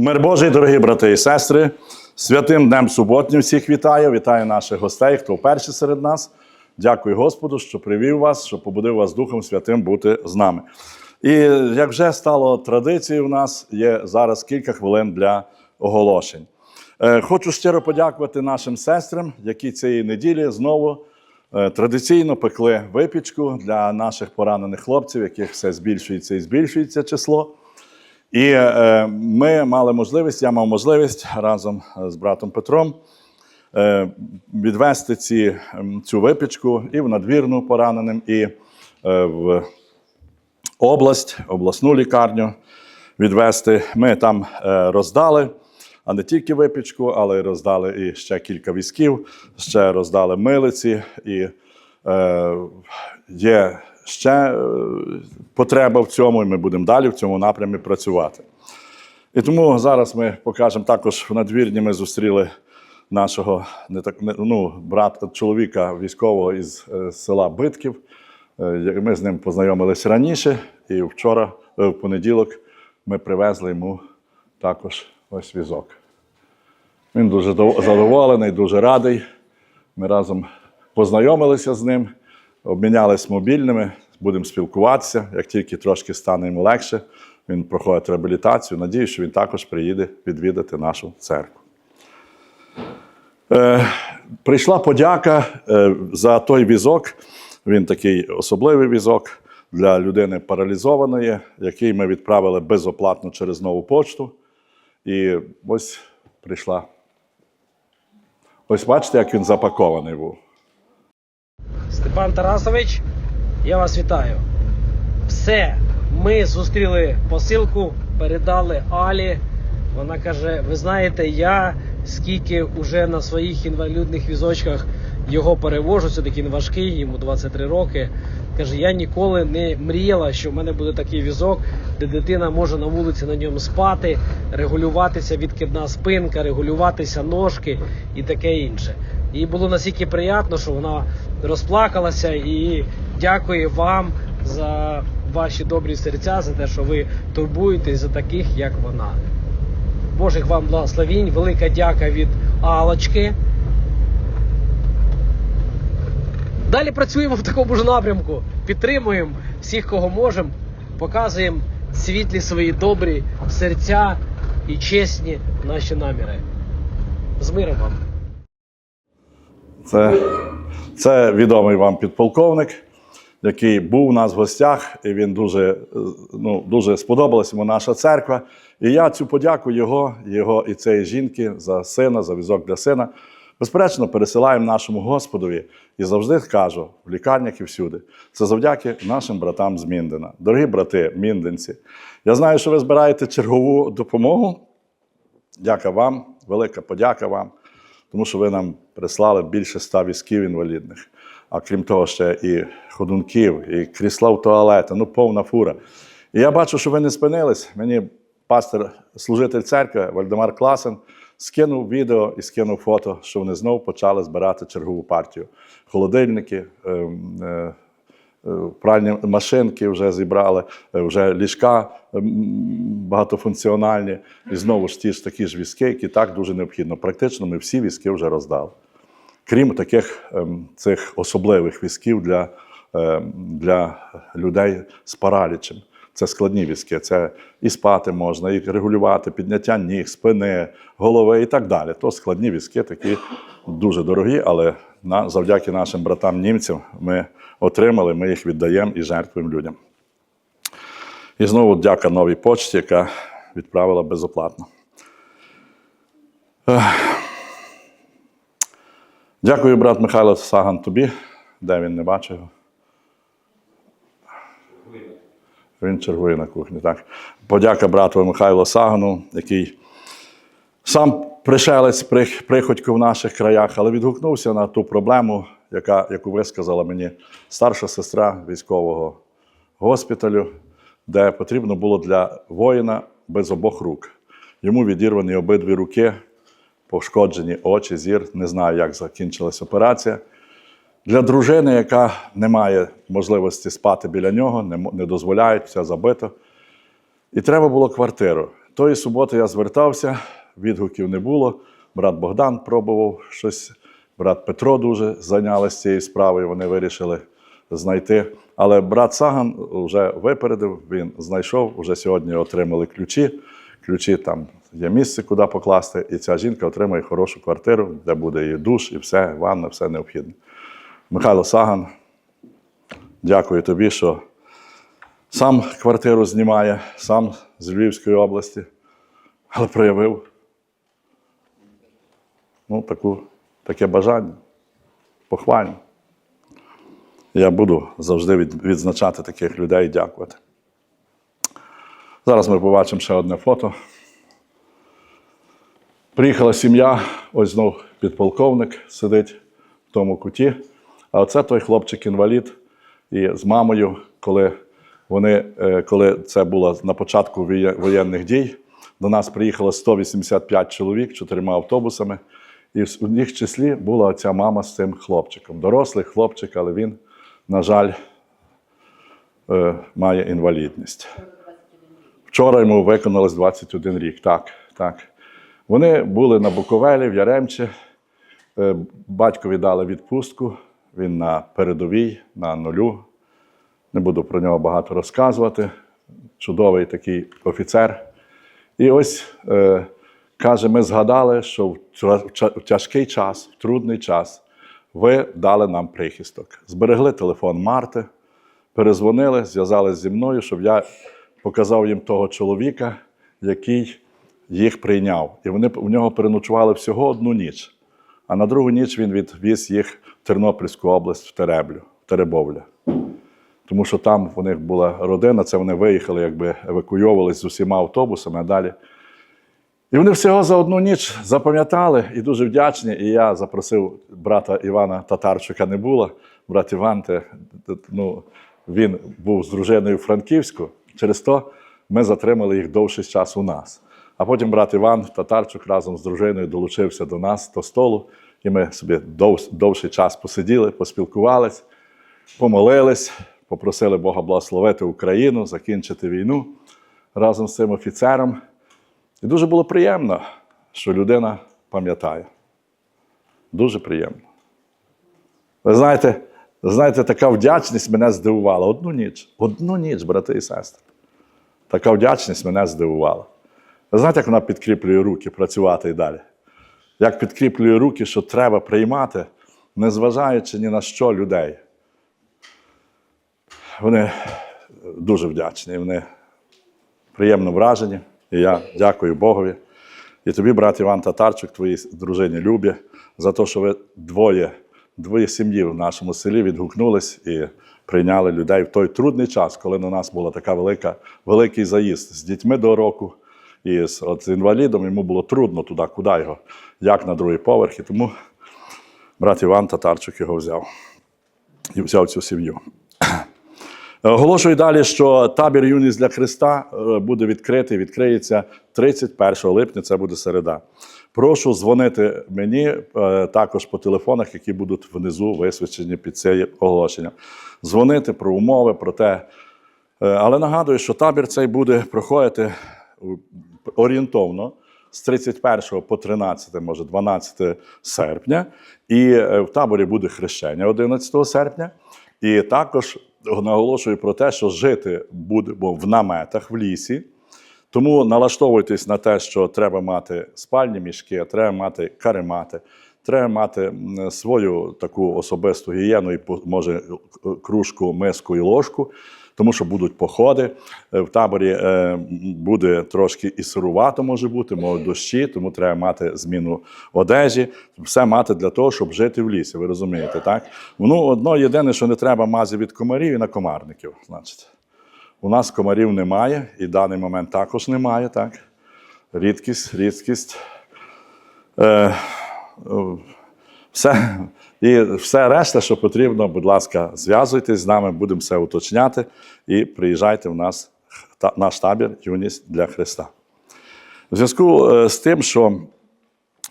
Мир Божий, дорогі брати і сестри, святим днем суботнім всіх вітаю. Вітаю наших гостей, хто вперше серед нас. Дякую Господу, що привів вас, що побудив вас Духом Святим бути з нами. І як вже стало традицією, у нас є зараз кілька хвилин для оголошень. Е, Хочу щиро подякувати нашим сестрам, які цієї неділі знову е, традиційно пекли випічку для наших поранених хлопців, яких все збільшується і збільшується число. І е, ми мали можливість, я мав можливість разом з братом Петром е, відвести ці, ем, цю випічку і в надвірну пораненим, і е, в область, обласну лікарню відвести. Ми там е, роздали, а не тільки випічку, але й роздали і ще кілька візків, ще роздали милиці, і е, є ще е, потреба в цьому, і ми будемо далі в цьому напрямі працювати. І тому зараз ми покажемо також в надвірні. Ми зустріли нашого не так, ну, брата, чоловіка військового із е, села Битків. Е, Ми з ним познайомились раніше, і вчора, в понеділок, ми привезли йому також ось візок. Він дуже задоволений, дуже радий. Ми разом познайомилися з ним, обмінялись мобільними, будемо спілкуватися. Як тільки трошки стане йому легше, він проходить реабілітацію. Надіюсь, що він також приїде відвідати нашу церкву. Е, прийшла подяка е, за той візок. Він такий особливий візок для людини паралізованої, який ми відправили безоплатно через нову пошту. І ось прийшла. Ось бачите, як він запакований був. Степан Тарасович, я вас вітаю. Все, ми зустріли посилку, передали Алі. Вона каже: ви знаєте, я скільки вже на своїх інвалідних візочках його перевожу, все-таки він важкий, йому 23 роки. Каже, я ніколи не мріяла, що в мене буде такий візок, де дитина може на вулиці на ньому спати, регулюватися відкидна спинка, регулюватися ножки і таке інше. Їй було настільки приємно, що вона розплакалася і дякує вам за ваші добрі серця, за те, що ви турбуєтесь за таких, як вона. Божих вам благословінь, велика дяка від Алочки. Далі працюємо в такому ж напрямку. Підтримуємо всіх, кого можемо, показуємо світлі свої добрі серця і чесні наші наміри. З миром вам! Це, це відомий вам підполковник, який був у нас в гостях, і він дуже, ну, дуже сподобалась йому наша церква. І я цю подяку його, його і цієї жінки за сина, за візок для сина. Безперечно, пересилаємо нашому Господові і завжди кажу в лікарнях і всюди. Це завдяки нашим братам з Міндена. Дорогі брати, мінденці, я знаю, що ви збираєте чергову допомогу. Дяка вам, велика подяка вам, тому що ви нам прислали більше ста візків інвалідних. А крім того, ще і ходунків, і крісла в туалети, ну повна фура. І я бачу, що ви не спинились. Мені пастор, служитель церкви Вальдемар Класен скинув відео і скинув фото, що вони знову почали збирати чергову партію. Холодильники, ем, е, е, пральні машинки вже зібрали, е, вже ліжка багатофункціональні. І знову ж ті ж такі ж візки, які так дуже необхідно. Практично ми всі візки вже роздали. Крім таких цих особливих візків для, для людей з паралічем. Це складні візки, це і спати можна, і регулювати підняття ніг, спини, голови і так далі. То складні візки, такі дуже дорогі, але на, завдяки нашим братам німцям ми отримали, ми їх віддаємо і жертвуємо людям. І знову дяка новій почті, яка відправила безоплатно. Дякую, брат Михайло Саган, тобі. Де він не бачив його? Він чергує на кухні. Так. Подяка брату Михайлу Сагану, який сам пришелець при- приходько в наших краях, але відгукнувся на ту проблему, яка, яку висказала мені старша сестра військового госпіталю, де потрібно було для воїна без обох рук. Йому відірвані обидві руки, пошкоджені очі, зір. Не знаю, як закінчилась операція. Для дружини, яка не має можливості спати біля нього, не, дозволяють, все забито. І треба було квартиру. Тої суботи я звертався, відгуків не було. Брат Богдан пробував щось, брат Петро дуже зайнялися цією справою, вони вирішили знайти. Але брат Саган вже випередив, він знайшов, вже сьогодні отримали ключі. Ключі там є місце, куди покласти, і ця жінка отримає хорошу квартиру, де буде і душ, і все, ванна, все необхідне. Михайло Саган, дякую тобі, що сам квартиру знімає, сам з Львівської області, але проявив ну, таку, таке бажання, похвально. Я буду завжди від, відзначати таких людей і дякувати. Зараз ми побачимо ще одне фото. Приїхала сім'я, ось знов підполковник сидить в тому куті. А оце той хлопчик-інвалід і з мамою, коли вони, е, коли це було на початку воєнних дій, до нас приїхало 185 чоловік чотирма автобусами. І в їх числі була ця мама з цим хлопчиком. Дорослий хлопчик, але він, на жаль, е, має інвалідність. Вчора йому виконалось 21 рік. Так, так. Вони були на Буковелі, в Яремчі. Е, Батькові дали відпустку. Він на передовій, на нулю. Не буду про нього багато розказувати. Чудовий такий офіцер. І ось е, каже: ми згадали, що в тяжкий час, в трудний час, ви дали нам прихисток. Зберегли телефон Марти, перезвонили, зв'язалися зі мною, щоб я показав їм того чоловіка, який їх прийняв. І вони в нього переночували всього одну ніч. А на другу ніч він відвіз їх в Тернопільську область в Тереблю, в Теребовля. Тому що там у них була родина, це вони виїхали, якби евакуйовувалися з усіма автобусами, а далі. І вони всього за одну ніч запам'ятали і дуже вдячні. І я запросив брата Івана Татарчука не було. Брат Іван, те, ну, він був з дружиною Франківську. Через то ми затримали їх довший час у нас. А потім брат Іван Татарчук разом з дружиною долучився до нас до столу, і ми собі дов, довший час посиділи, поспілкувались, помолились, попросили Бога благословити Україну, закінчити війну разом з цим офіцером. І дуже було приємно, що людина пам'ятає. Дуже приємно. Ви знаєте, знаєте, така вдячність мене здивувала. Одну ніч, одну ніч, брати і сестри. Така вдячність мене здивувала. Знаєте, як вона підкріплює руки працювати і далі? Як підкріплює руки, що треба приймати, незважаючи ні на що людей. Вони дуже вдячні, вони приємно вражені. І я дякую Богові. І тобі, брат Іван Татарчук, твоїй дружині Любі, за те, що ви двоє, двоє сім'ї в нашому селі відгукнулись і прийняли людей в той трудний час, коли на нас була така велика, великий заїзд з дітьми до року. І з, от, з інвалідом йому було трудно туди, куди його, як на другий поверх. І тому брат Іван Татарчук його взяв і взяв цю сім'ю. Оголошую далі, що табір Юність для Христа е, буде відкритий, відкриється 31 липня, це буде середа. Прошу дзвонити мені е, також по телефонах, які будуть внизу висвічені під це оголошення. Дзвонити про умови, про те. Е, Але нагадую, що табір цей буде проходити орієнтовно з 31 по 13, може 12 серпня. І е, в таборі буде хрещення 11 серпня. І також наголошую про те, що жити будемо в наметах в лісі. Тому налаштовуйтесь на те, що треба мати спальні мішки, треба мати каремати, треба мати свою таку особисту гігієну, і може кружку, миску і ложку, тому що будуть походи. Е, В таборі е, буде трошки і сирувато може бути, можуть дощі, тому треба мати зміну одежі, все мати для того, щоб жити в лісі. Ви розумієте, так? Ну, одно єдине, що не треба мазі від комарів і на комарників. Значить. У нас комарів немає, і в даний момент також немає, так? Рідкість, рідкість. Е, все, і все решта, що потрібно, будь ласка, зв'язуйтесь з нами, будемо все уточняти і приїжджайте в нас, наш табір Юність для Христа. В зв'язку е, з тим, що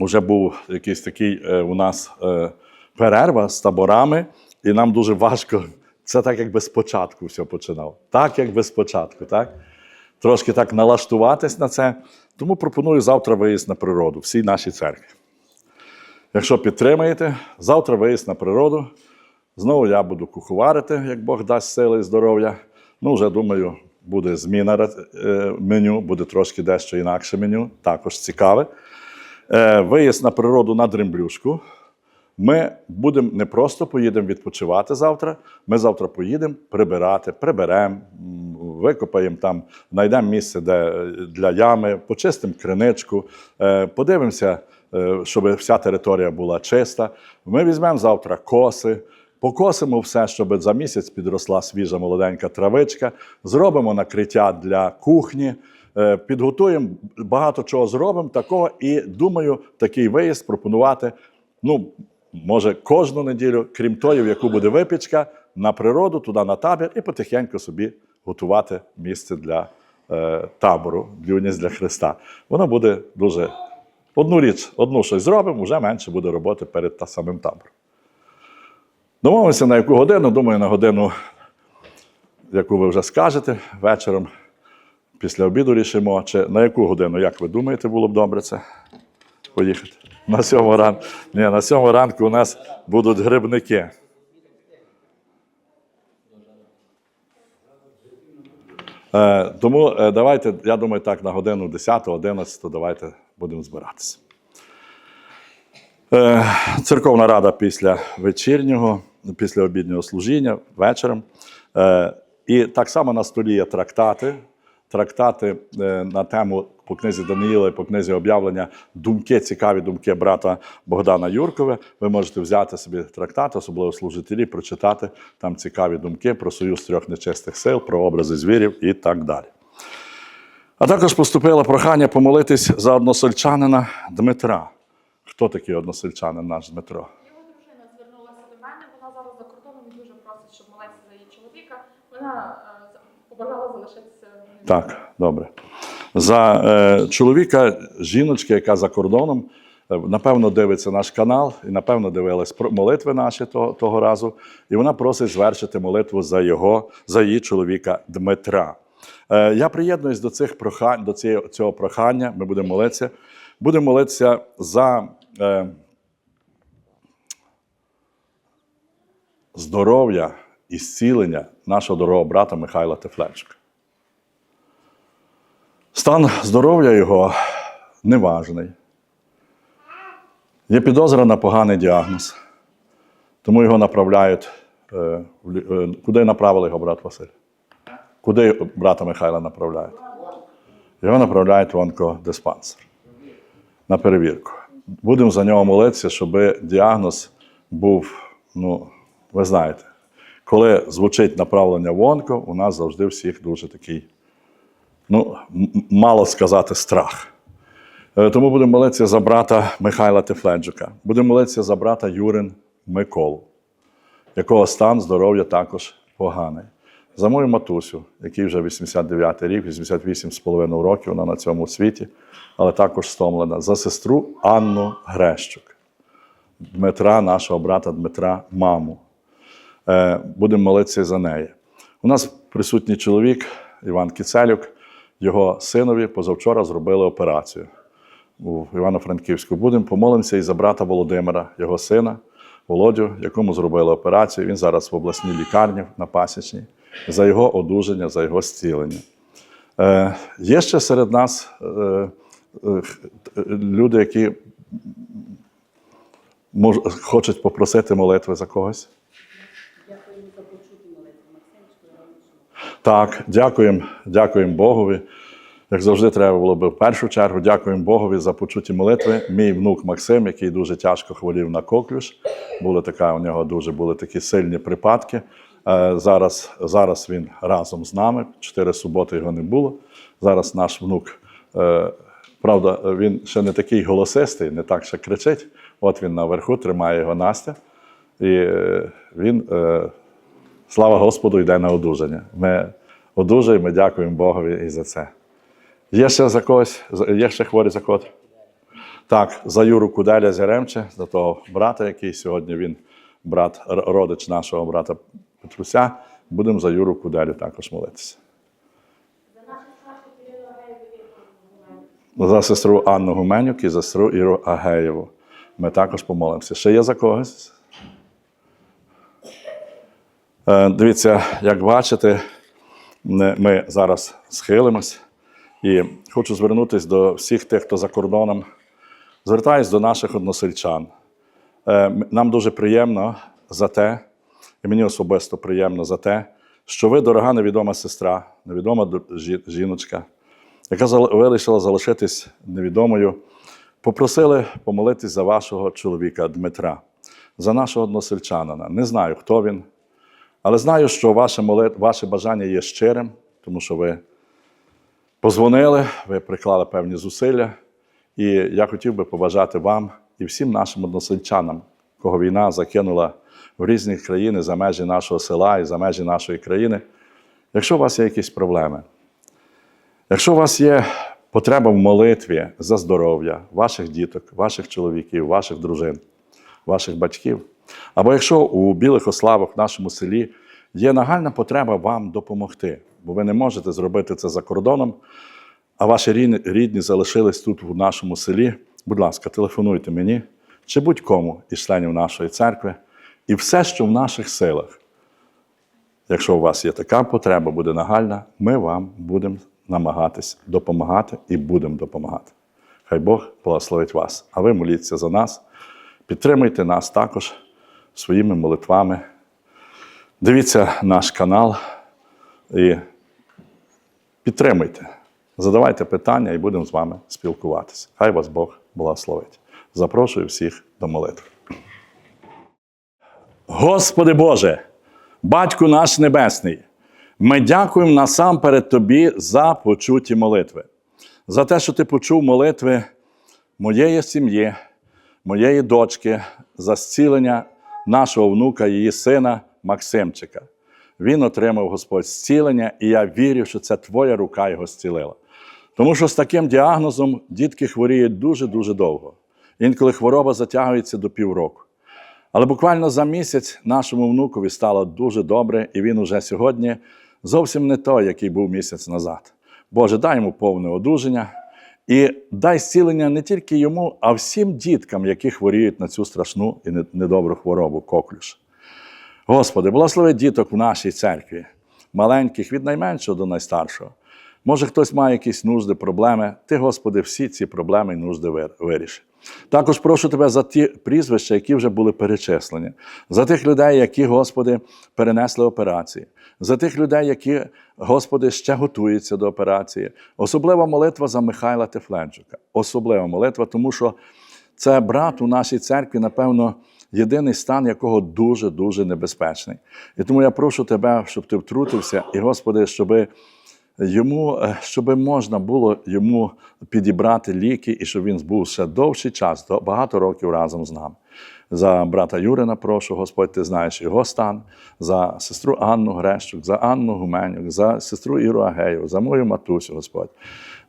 вже був якийсь такий е, у нас е, перерва з таборами, і нам дуже важко. Це так, якби спочатку все починав. Так, якби спочатку, так? трошки так налаштуватись на це. Тому пропоную завтра виїзд на природу всій нашій церкві. Якщо підтримаєте, завтра виїзд на природу. Знову я буду куховарити, як Бог дасть сили і здоров'я. Ну, вже думаю, буде зміна е, меню, буде трошки дещо інакше меню, також цікаве. Е, Виїзд на природу на Дремблюшку. Ми будемо не просто поїдемо відпочивати завтра. Ми завтра поїдемо прибирати, приберемо, викопаємо там, знайдемо місце де, е, для ями, почистимо криничку, подивимося, щоб вся територія була чиста. Ми візьмемо завтра коси, покосимо все, щоб за місяць підросла свіжа молоденька травичка, зробимо накриття для кухні. Е, Підготуємо багато чого зробимо такого, і думаю, такий виїзд пропонувати. Ну, може, кожну неділю, крім тої, в яку буде випічка, на природу, туди на табір, і потихеньку собі готувати місце для е, табору, для Христа. Воно буде дуже одну річ, одну щось зробимо, вже менше буде роботи перед та самим табором. Домовимося на яку годину, думаю, на годину, яку ви вже скажете, вечором після обіду рішимо, чи на яку годину, як ви думаєте, було б добре це поїхати? На сьому ранку. На сьому ранку у нас будуть грибники. Е, тому е, давайте, я думаю, так, на годину 10-11 давайте будемо збиратися. Е, Церковна рада після вечірнього, після обіднього служіння вечором. Е, І так само на столі є трактати. Трактати е, на тему по книзі Даниїла і по книзі об'явлення думки, цікаві думки брата Богдана Юркове. Ви можете взяти собі трактат, особливо служителі, прочитати там цікаві думки про союз трьох нечистих сил, про образи звірів і так далі. А також поступило прохання помолитись за односельчанина Дмитра. Хто такий односельчанин наш Дмитро? Його дружина звернулася до мене, вона зараз за кордоном і дуже просить, щоб молитися за її чоловіка. Вона е, побажала залишитися. Так, добре. За е, чоловіка, жіночки, яка за кордоном, е, напевно, дивиться наш канал і, напевно, дивилась про- молитви наші того, того разу. І вона просить звершити молитву за його, за її чоловіка Дмитра. Е, я приєднуюсь до цих прохань, до цього прохання. Ми будемо молитися. Будемо молитися за е, здоров'я і зцілення нашого дорогого брата Михайла Тефленчика. Стан здоров'я його неважний. Є підозра на поганий діагноз. Тому його направляють. е, Куди направили його брат Василь? Куди брата Михайла направляють? Його направляють в онкодиспансер на перевірку. Будемо за нього молитися, щоб діагноз був, ну, ви знаєте, коли звучить направлення в онко, у нас завжди всіх дуже такий ну, мало сказати, страх. Е, Тому будемо молитися за брата Михайла Тефленджука. Будемо молитися за брата Юрин Миколу, якого стан здоров'я також поганий. За мою матусю, який вже 89 рік, 88,5 років вона на цьому світі, але також стомлена. За сестру Анну Грещук, Дмитра, нашого брата Дмитра, маму. Е, Будемо молитися за неї. У нас присутній чоловік Іван Кіцелюк, його синові позавчора зробили операцію у Івано-Франківську. Будемо помолимося і за брата Володимира, його сина, Володю, якому зробили операцію. Він зараз в обласній лікарні на Пасічній, за його одужання, за його зцілення. Е, є ще серед нас е, е, люди, які мож, хочуть попросити молитви за когось. Так, дякуємо, дякуємо Богові. Як завжди, треба було би в першу чергу дякуємо Богові за почуті молитви. Мій внук Максим, який дуже тяжко хворів на коклюш. Була така, у нього дуже були такі сильні припадки. Е, Зараз, зараз він разом з нами. Чотири суботи його не було. Зараз наш внук, е, правда, він ще не такий голосистий, не так ще кричить. От він наверху тримає його Настя. І е, він Слава Господу, йде на одужання. Ми одужаємо, дякуємо Богові і за це. Є ще за когось, є ще хворі за кого? Так, за Юру Куделя з Яремче, за того брата, який сьогодні він брат, родич нашого брата Петруся. Будемо за Юру Куделю також молитися. За сестру Анну Гуменюк і за сестру Іру Агеєву. Ми також помолимося. Ще є за когось? Е, Дивіться, як бачите, ми зараз схилимось і хочу звернутися до всіх тих, хто за кордоном. Звертаюсь до наших односельчан. Е, Нам дуже приємно за те, і мені особисто приємно за те, що ви, дорога невідома сестра, невідома жіночка, яка вирішила залишитись невідомою, попросили помолитись за вашого чоловіка Дмитра, за нашого односельчанина. Не знаю, хто він, але знаю, що ваше, молит... ваше бажання є щирим, тому що ви позвонили, ви приклали певні зусилля. І я хотів би побажати вам і всім нашим односельчанам, кого війна закинула в різні країни за межі нашого села і за межі нашої країни. Якщо у вас є якісь проблеми, якщо у вас є потреба в молитві за здоров'я ваших діток, ваших чоловіків, ваших дружин, ваших батьків, або якщо у білих ославах в нашому селі є нагальна потреба вам допомогти, бо ви не можете зробити це за кордоном, а ваші рідні залишились тут, в нашому селі, будь ласка, телефонуйте мені чи будь-кому із членів нашої церкви, і все, що в наших силах. Якщо у вас є така потреба, буде нагальна, ми вам будемо намагатись допомагати і будемо допомагати. Хай Бог благословить вас. А ви моліться за нас, підтримуйте нас також своїми молитвами. Дивіться наш канал і підтримуйте. Задавайте питання і будемо з вами спілкуватися. Хай вас Бог благословить. Запрошую всіх до молитви. Господи Боже, Батьку наш Небесний, ми дякуємо насамперед Тобі за почуті молитви, за те, що Ти почув молитви моєї сім'ї, моєї дочки, за зцілення нашого внука, її сина Максимчика. Він отримав Господь зцілення, і я вірю, що це Твоя рука його зцілила. Тому що з таким діагнозом дітки хворіють дуже-дуже довго. Інколи хвороба затягується до півроку. Але буквально за місяць нашому внукові стало дуже добре, і він уже сьогодні зовсім не той, який був місяць назад. Боже, дай йому повне одужання і дай зцілення не тільки йому, а всім діткам, які хворіють на цю страшну і недобру хворобу коклюш. Господи, благослови діток в нашій церкві, маленьких від найменшого до найстаршого. Може, хтось має якісь нужди, проблеми. Ти, Господи, всі ці проблеми і нужди вир- виріши. Також прошу тебе за ті прізвища, які вже були перечислені, за тих людей, які, Господи, перенесли операції, за тих людей, які, Господи, ще готуються до операції. Особлива молитва за Михайла Тефленчука. Особлива молитва, тому що це брат у нашій церкві, напевно, єдиний стан, якого дуже-дуже небезпечний. І тому я прошу тебе, щоб ти втрутився, і, Господи, щоби йому, е, щоб можна було йому підібрати ліки, і щоб він був ще довший час, багато років разом з нами. За брата Юрина прошу, Господь, ти знаєш його стан, за сестру Анну Грещук, за Анну Гуменюк, за сестру Іру Агеєву, за мою матусю, Господь,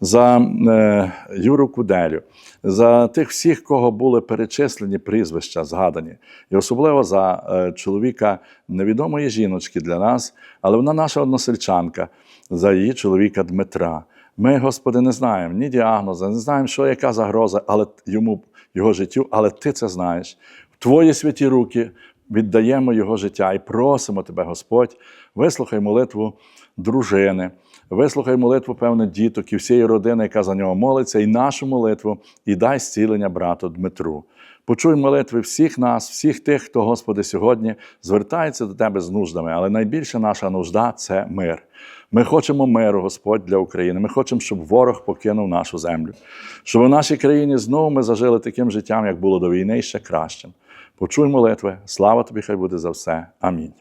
за е, Юру Куделю, за тих всіх, кого були перечислені прізвища, згадані, і особливо за е, чоловіка невідомої жіночки для нас, але вона наша односельчанка, за її чоловіка Дмитра. Ми, Господи, не знаємо ні діагнозу, не знаємо, що яка загроза, але йому, його життю, але Ти це знаєш. В Твої святі руки віддаємо його життя і просимо Тебе, Господь, вислухай молитву дружини, вислухай молитву, певне, діток і всієї родини, яка за нього молиться, і нашу молитву, і дай зцілення брату Дмитру. Почуй молитви всіх нас, всіх тих, хто, Господи, сьогодні звертається до Тебе з нуждами, але найбільша наша нужда це мир. Ми хочемо миру, Господь, для України. Ми хочемо, щоб ворог покинув нашу землю, щоб в нашій країні знову ми зажили таким життям, як було до війни, і ще кращим. Почуй молитви. Слава тобі, хай буде за все. Амінь.